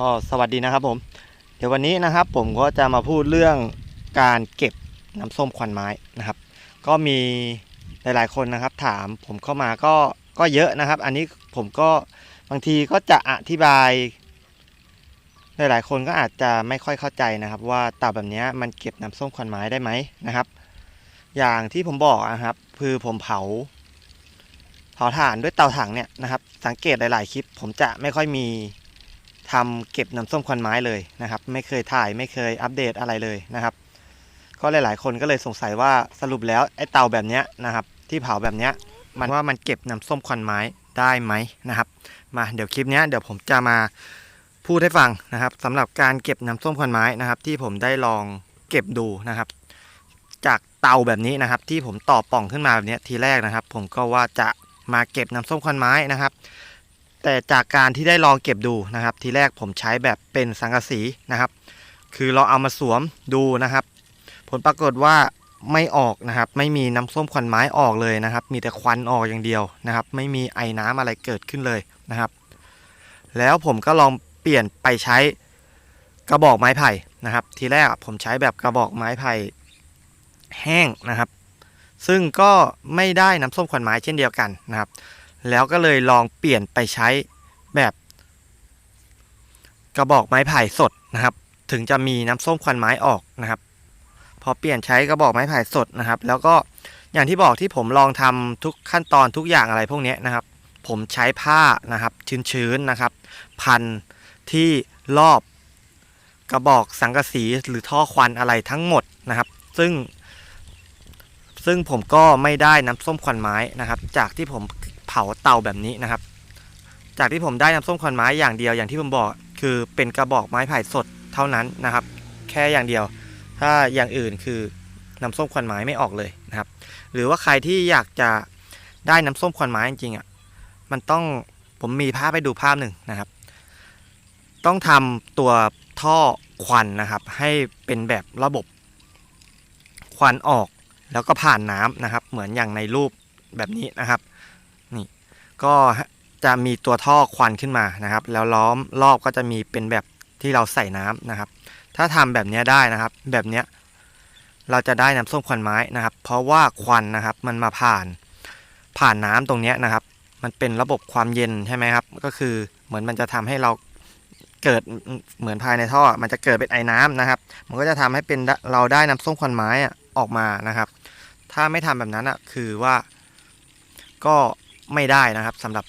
ก็สวัสดีนะครับผม เดี๋ยววันนี้นะครับผมก็จะมาพูดเรื่องการเก็บน้ำส้มควันไม้นะครับ ก็มีหลายๆคนนะครับ ถามผมเข้ามาก็ก็เยอะนะครับ อันนี้ผมก็บางทีก็จะอธิบายหลายๆคนก็อาจจะไม่ค่อยเข้าใจนะครับ ว่าเต่าแบบนี้มันเก็บน้ำส้มควันไม้ได้ไหมนะครับ อย่างที่ผมบอกนะครับ คือผมเผาเผาถ่านด้วยเตาถังเนี่ยนะครับ สังเกตหลาย ๆ คลิป ผมจะไม่ค่อยมี ทำเก็บน้ำส้มควันไม้เลยนะครับ ไม่เคยถ่ายไม่เคยอัปเดตอะไรเลยนะครับ ก็หลาย ๆ คนก็เลยสงสัยว่าสรุปแล้วไอ้เตาแบบเนี้ยนะครับ ที่เผาแบบเนี้ยมันว่ามันเก็บน้ำส้มควันไม้ได้ไหมนะครับ มาเดี๋ยวคลิปเนี้ยเดี๋ยวผมจะมาพูดให้ฟังนะครับสำหรับการเก็บน้ำส้มควันไม้นะครับ ที่ผมได้ลองเก็บดูนะครับ จากเตาแบบนี้นะครับ ที่ผมต่อป่องขึ้นมาแบบนี้ทีแรกนะครับ ผมก็ว่าจะมาเก็บน้ำส้มควันไม้นะครับ แต่จากการที่ได้ลองเก็บดูนะครับ ทีแรกผมใช้แบบเป็นสังกะสีนะครับ คือเราเอามาสวมดูนะครับ ผลปรากฏว่าไม่ออกนะครับ ไม่มีน้ำส้มควันไม้ออกเลยนะครับ มีแต่ควันออกอย่างเดียวนะครับ ไม่มีไอ้น้ำอะไรเกิดขึ้นเลยนะครับ แล้วผมก็ลองเปลี่ยนไปใช้กระบอกไม้ไผ่นะครับ ทีแรกผมใช้แบบกระบอกไม้ไผ่แห้งนะครับ ซึ่งก็ไม่ได้น้ำส้มควันไม้เช่นเดียวกันนะครับ แล้วก็เลยลองเปลี่ยนไปใช้แบบกระบอกไม้ไผ่สดนะครับ ถึงจะมีน้ำส้มควันไม้ออกนะครับ พอเปลี่ยนใช้กระบอกไม้ไผ่สดนะครับ แล้วก็อย่างที่บอกที่ผมลองทำทุกขั้นตอนทุกอย่างอะไรพวกนี้นะครับ ผมใช้ผ้านะครับ ชื้นๆนะครับ พันที่รอบกระบอกสังกะสีหรือท่อควันอะไรทั้งหมดนะครับ ซึ่ง ซึ่งผมก็ไม่ได้น้ำส้มควันไม้นะครับ จากที่ผมาเตาแบบนี้นะครับ จากที่ผมได้น้ำส้มควันไม้อย่างเดียวอย่างที่ผมบอก คือเป็นกระบอกไม้ไผ่สดเท่านั้นนะครับ แค่อย่างเดียว ถ้าอย่างอื่นคือน้ำส้มควันไม้ไม่ออกเลยนะครับ หรือว่าใครที่อยากจะได้น้ำส้มควันไม้จริงๆอะมันต้องผมมีภาพให้ดูภาพหนึ่งนะครับ ต้องทำตัวท่อควันนะครับ ให้เป็นแบบระบบควันออกแล้วก็ผ่านน้ำนะครับ เหมือนอย่างในรูปแบบนี้นะครับ ก็จะมีตัวท่อควันขึ้นมานะครับ แล้วล้อมรอบก็จะมีเป็นแบบที่เราใส่น้ำนะครับ ถ้าทำแบบนี้ได้นะครับ แบบนี้เราจะได้น้ำส้มควันไม้นะครับ เพราะว่าควันนะครับมันมาผ่านผ่านน้ำตรงนี้นะครับ มันเป็นระบบความเย็นใช่ไหมครับ ก็คือเหมือนมันจะทำให้เราเกิดเหมือนภายในท่อ มันจะเกิดเป็นไอ้น้ำนะครับ มันก็จะทำให้เป็นเราได้น้ำส้มควันไม้อออกมานะครับ ถ้าไม่ทำแบบนั้นอะคือว่าก็ ไม่ได้นะครับสำหรับ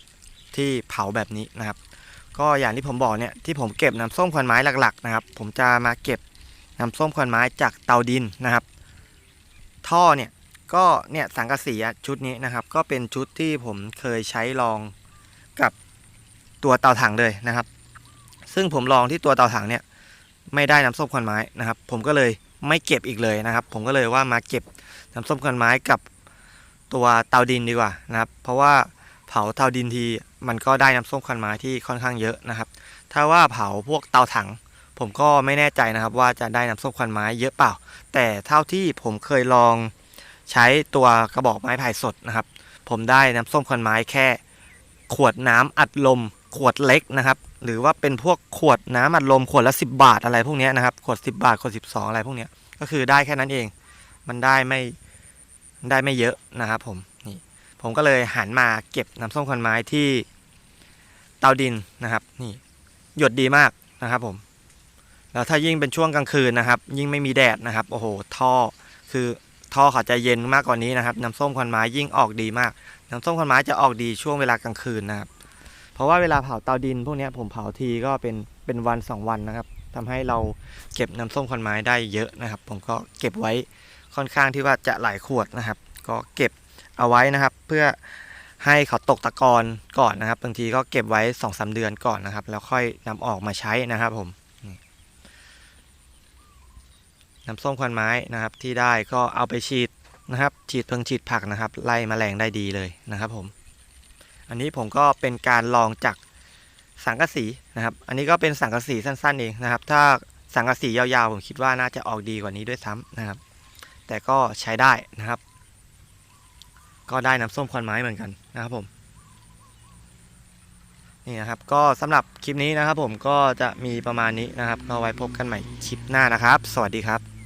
ที่เผาแบบนี้นะครับ ก็อย่างที่ผมบอกเนี่ยที่ผมเก็บน้ำส้มควันไม้หลักๆนะครับ ผมจะมาเก็บน้ำส้มควันไม้จากเตาดินนะครับ ท่อเนี่ยก็เนี่ยสังกะสีชุดนี้นะครับ ก็เป็นชุดที่ผมเคยใช้ลองกับตัวเตาถังเลยนะครับ ซึ่งผมลองที่ตัวเตาถังเนี่ยไม่ได้น้ำส้มควันไม้นะครับ ผมก็เลยไม่เก็บอีกเลยนะครับ ผมก็เลยว่ามาเก็บน้ำส้มควันไม้กับ ตัวเตาดินดีกว่านะครับ เพราะว่าเผาเตาดินทีมันก็ได้น้ำส้มคันไม้ที่ค่อนข้างเยอะนะครับ ถ้าว่าเผาพวกเตาถัง ผมก็ไม่แน่ใจนะครับ ว่าจะได้น้ำส้มคันไม้เยอะเปล่า แต่เท่าที่ผมเคยลองใช้ตัวกระบอกไม้ไผ่สดนะครับ ผมได้น้ำส้มคันไม้แค่ ขวดน้ำอัดลม ขวดเล็กนะครับ หรือว่าเป็นพวกขวดน้ำอัดลมขวดละ 10 บาทอะไรพวกนี้นะครับ ขวด 10 บาทขวด 12 อะไรพวกนี้ก็คือได้แค่นั้นเอง มันได้ไม่ ได้ไม่เยอะนะครับผมนี่ผมก็เลยหันมาเก็บน้ำส้มควันไม้ที่เตาดินนะครับนี่หยดดีมากนะครับผม แล้วถ้ายิ่งเป็นช่วงกลางคืนนะครับ ยิ่งไม่มีแดดนะครับ โอ้โห ท่อคือท่อเขาจะเย็นมากกว่านี้นะครับ น้ำส้มควันไม้ยิ่งออกดีมาก น้ำส้มควันไม้จะออกดีช่วงเวลากลางคืนนะครับ เพราะว่าเวลาเผาเตาดิน พวกนี้ผมเผาทีก็เป็นเป็นวันสองวันนะครับทำให้เราเก็บน้ำส้มควันไม้ได้เยอะนะครับ ผมก็เก็บไว้ ค่อนข้างที่ว่าจะหลายขวดนะครับ ก็เก็บเอาไว้นะครับ เพื่อให้เขาตกตะกอนก่อนนะครับบางทีก็เก็บไว้สองสาเดือนก่อนนะครับ แล้วค่อยนำออกมาใช้นะครับผมน้ำส้มควันไม้นะครับ ที่ได้ก็เอาไปฉีดนะครับ ฉีดเพิงฉีดผักนะครับ ไล่แมลงได้ดีเลยนะครับผม อันนี้ผมก็เป็นการลองจากสังกะสีนะครับ อันนี้ก็เป็นสังกะสีสั้นๆเองนะครับ ถ้าสังกะสียาวๆผมคิดว่าน่าจะออกดีกว่านี้ด้วยซ้ำนะครับ แต่ก็ใช้ได้นะครับ ก็ได้น้ำส้มควันไม้เหมือนกันนะครับผมนี่นะครับก็สำหรับคลิปนี้นะครับผมก็จะมีประมาณนี้นะครับก็ไว้พบกันใหม่คลิปหน้านะครับ สวัสดีครับ